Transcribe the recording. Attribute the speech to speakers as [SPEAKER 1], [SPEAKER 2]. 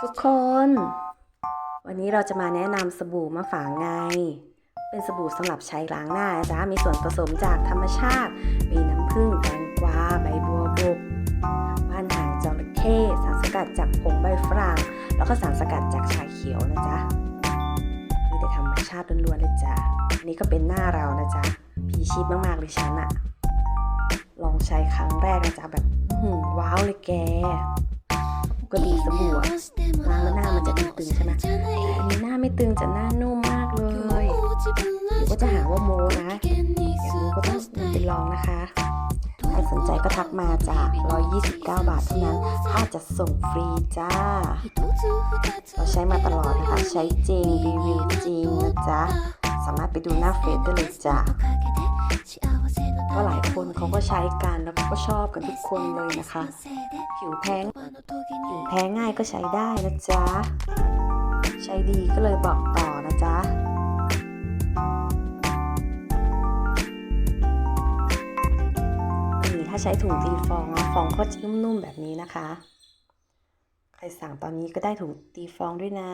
[SPEAKER 1] ทุกคน วันนี้เราจะมาแนะนำสบู่มาฝากไง เป็นสบู่สำหรับใช้ล้างหน้านะจ๊ะมีส่วนผสมจากธรรมชาติ มีน้ำผึ้งแตงกวาใบบัวบกว่านหางจระเข้สารสกัดจากผงใบฝรั่งแล้วก็สารสกัดจากชาเขียวนะจ๊ะมีแต่ธรรมชาติล้วนๆเลยจ้ะอันนี้ก็เป็นหน้าเรานะจ๊ะพีชีพมากๆเลยฉันอะลองใช้ครั้งแรกนะจ๊ะแบบ หือว้าวเลยแกปกติสบู่อะล้างแล้วหน้ามันจะตึงๆใช่ไหมแต่อันนี้หน้าไม่ตึงจะหน้านุ่มมากเลยเดี๋ยวก็จะหาว่าโมนะอย่างนี้ก็ต้องไปลองนะคะใครสนใจก็ทักมาจาก129 บาทเท่านั้นถ้าจะส่งฟรีจ้า เราใช้มาตลอดนะคะ ใช้จริง รีวิวจริงนะจ๊ะ สามารถไปดูหน้าเฟซได้เลยจ้ะ ก็หลายคนเขาก็ใช้กันแล้วก็ชอบกันทุกคนเลยนะคะ ผิวแพ้ผิวแพ้ง่ายก็ใช้ได้นะจ๊ะ ใช้ดีก็เลยบอกต่อนะจ๊ะนี่ถ้าใช้ถุงตีฟองฟองก็จะนุ่มๆแบบนี้นะคะ ใครสั่งตอนนี้ก็ได้ถุงตีฟองด้วยนะ